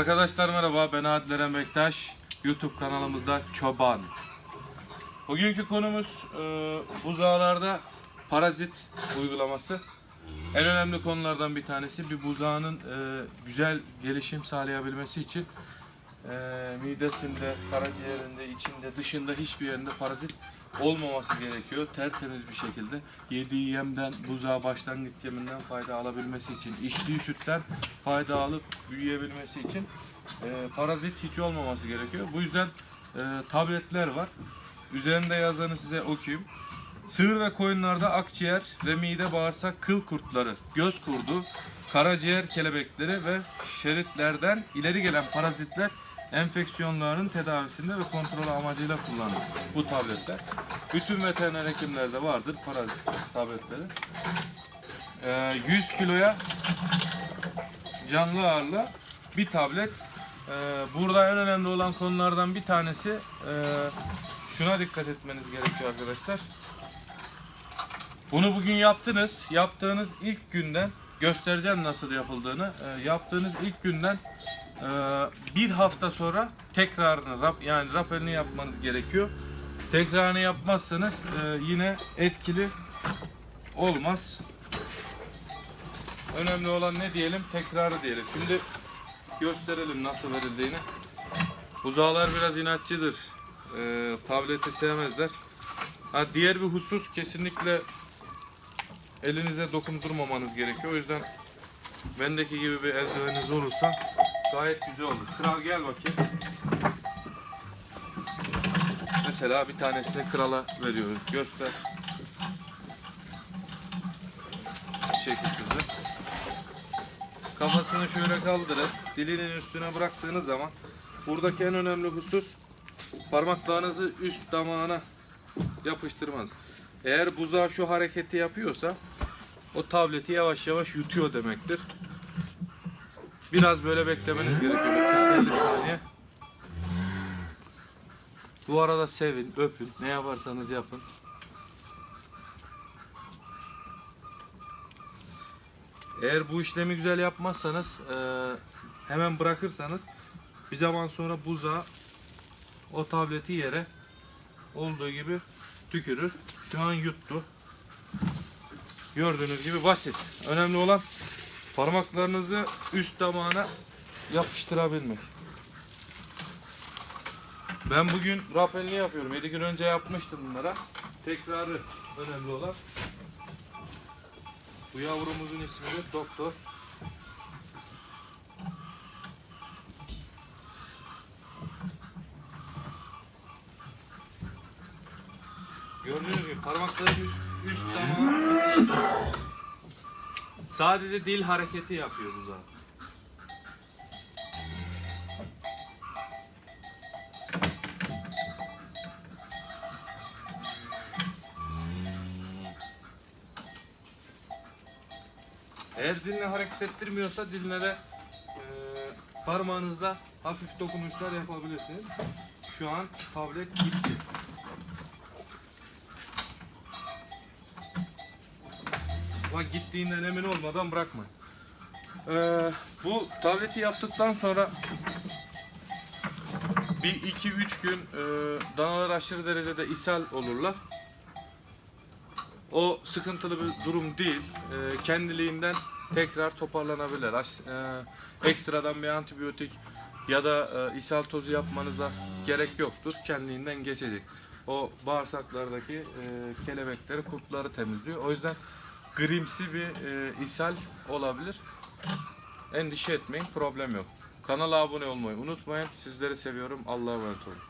Arkadaşlar merhaba ben Adil Eren Bektaş. YouTube kanalımızda Çoban. Bugünkü konumuz e, buzağlarda parazit uygulaması. En önemli konulardan bir tanesi bir buzağının e, güzel gelişim sağlayabilmesi için e, midesinde, karaciğerinde, içinde, dışında hiçbir yerinde parazit olmaması gerekiyor. Tertemiz bir şekilde yediği yemden, buzağı başlangıç yeminden fayda alabilmesi için, içtiği sütten fayda alıp büyüyebilmesi için e, parazit hiç olmaması gerekiyor. Bu yüzden e, tabletler var. Üzerinde yazanı size okuyayım. Sığır ve koyunlarda akciğer ve mide bağırsak kıl kurtları, göz kurdu, karaciğer kelebekleri ve şeritlerden ileri gelen parazitler enfeksiyonların tedavisinde ve kontrolü amacıyla kullanılır bu tabletler. Bütün veteriner hekimlerde vardır parazit tabletleri. Ee, 100 kiloya canlı ağırlığı bir tablet. Ee, burada en önemli olan konulardan bir tanesi e, şuna dikkat etmeniz gerekiyor arkadaşlar. Bunu bugün yaptınız. Yaptığınız ilk günden göstereceğim nasıl yapıldığını. Ee, yaptığınız ilk günden e, bir hafta sonra tekrarını rap, yani rapelini yapmanız gerekiyor. Tekrarını yapmazsanız e, yine etkili olmaz. Önemli olan ne diyelim? Tekrarı diyelim. Şimdi gösterelim nasıl verildiğini. Buzağlar biraz inatçıdır. Ee, tableti sevmezler. Ha, diğer bir husus kesinlikle elinize dokundurmamanız gerekiyor. O yüzden bendeki gibi bir eldiveniniz olursa gayet güzel olur. Kral gel bakayım. Mesela bir tanesini krala veriyoruz. Göster. Çekil kızı. Kafasını şöyle kaldırıp dilinin üstüne bıraktığınız zaman buradaki en önemli husus parmaklarınızı üst damağına yapıştırmaz. Eğer buzağı şu hareketi yapıyorsa o tableti yavaş yavaş yutuyor demektir. Biraz böyle beklemeniz gerekiyor. 50 saniye. Bu arada sevin, öpün, ne yaparsanız yapın. Eğer bu işlemi güzel yapmazsanız, eee, hemen bırakırsanız bir zaman sonra buzağı o tableti yere olduğu gibi tükürür. Şu an yuttu. Gördüğünüz gibi basit. Önemli olan parmaklarınızı üst damağına yapıştırabilmek. Ben bugün rapelini yapıyorum. 7 gün önce yapmıştım bunlara. Tekrarı önemli olan. Bu yavrumuzun ismi de Doktor. Gördüğünüz gibi parmakları üst, üst itişti. Sadece dil hareketi yapıyor bu zaten. Eğer dilini hareket ettirmiyorsa diline de e, parmağınızla hafif dokunuşlar yapabilirsiniz. Şu an tablet gitti. Ama gittiğinden emin olmadan bırakma. Ee, bu tableti yaptıktan sonra bir iki üç gün e, danalar aşırı derecede ishal olurlar. O sıkıntılı bir durum değil. E, kendiliğinden tekrar toparlanabilirler. Aş- e, ekstradan bir antibiyotik ya da e, ishal tozu yapmanıza gerek yoktur. Kendiliğinden geçecek. O bağırsaklardaki e, kelebekleri, kurtları temizliyor. O yüzden grimsi bir e, ishal olabilir. Endişe etmeyin, problem yok. Kanala abone olmayı unutmayın. Sizleri seviyorum. Allah'a emanet olun.